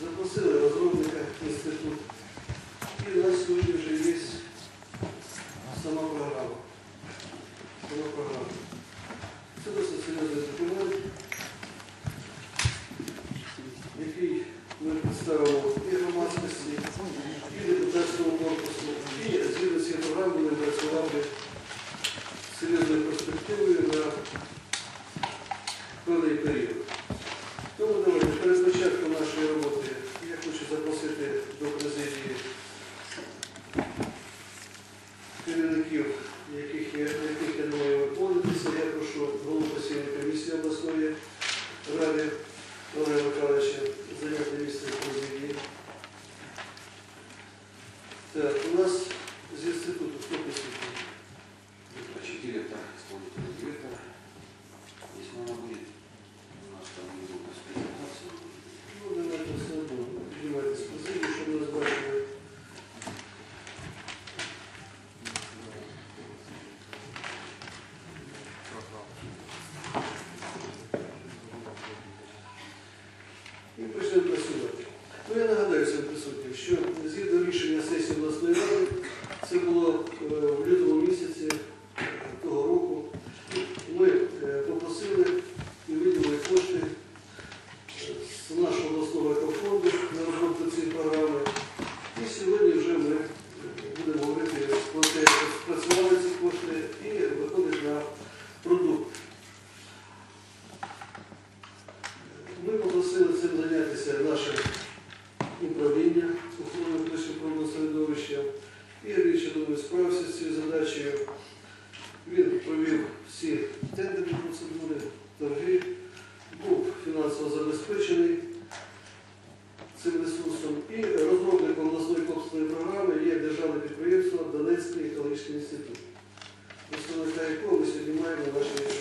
Запросили розробника інституту. І на сьогодні вже є сама програма. Сама програма. Це досить серйозний документ, який ми представимо і громадськості, і депутатському корпусу, і згідно з цією програмою ми працювали серйозною перспективою на певний період. Керівників, яких я, яких я думаю виповнитися. Я прошу голову постійної комісії обласної ради Олега Михайловича зайняти місце в президії. Так, у нас І почнемо працювати. Ну, я нагадаю всім присутнім, що згідно рішення сесії обласної ради, це було е, в лютому місяці е, того року, ми е, попросили і виділили кошти з нашого обласного екофонду на розробку цієї програми. І сьогодні вже ми е, будемо говорити про те, що спрацювали ці кошти і виходить на продукт. Ми попросили цим зайнятися наше управління охорони природного середовища. Ігор Ілліч, справився з цією задачею. Він провів всі тендерні процедури, торги, був фінансово забезпечений цим ресурсом. І розробником обласної комплексної програми є державне підприємство Донецький екологічний інститут, представника якого ми сьогодні маємо на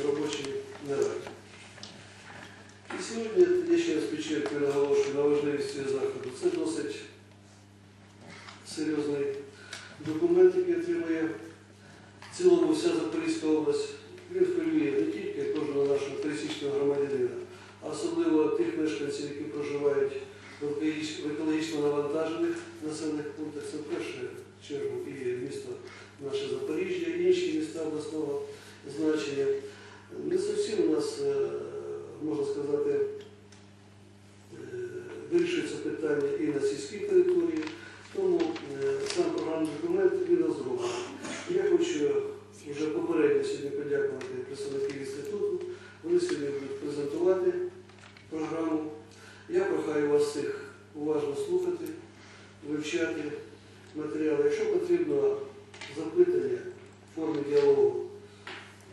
серйозний документ, який отримує в цілому вся Запорізька область. Він хвилює не тільки кожного нашого пересічного громадянина, а особливо тих мешканців, які проживають в екологічно навантажених населених пунктах. Це в першу чергу і місто наше Запоріжжя, і інші міста обласного значення. Не зовсім у нас, е, можна сказати, е, вирішується питання і на сільській закликаю вас всіх уважно слухати, вивчати матеріали. Якщо потрібно запитання в формі діалогу,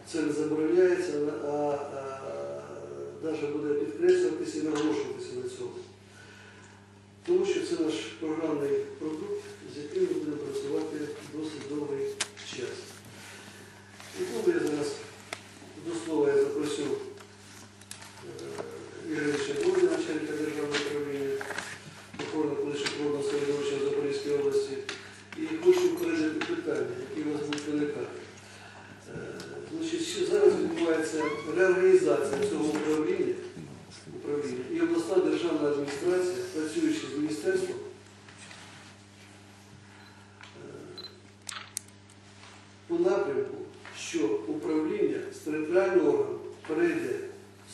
це не забороняється, а навіть буде підкреслюватися і наголошуватися на цьому. Тому що це наш програмний продукт, з яким ми будемо працювати досить довго. що управління з територіального органу перейде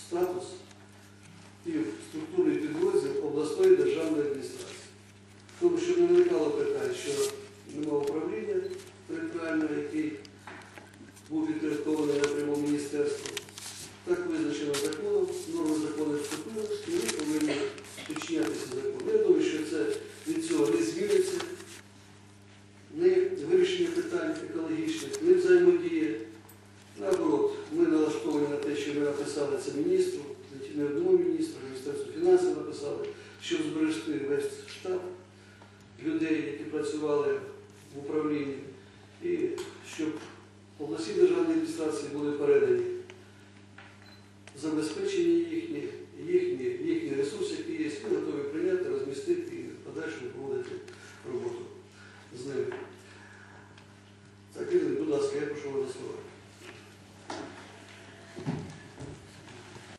статус і в структурний підрозділ обласної державної адміністрації. питань екологічних, не взаємодіє. Наоборот, ми налаштовані на те, що ми написали це міністру, не одному міністру, Міністерству фінансів написали, щоб зберегти весь штаб людей, які працювали в управлінні, і щоб у обласній адміністрації були.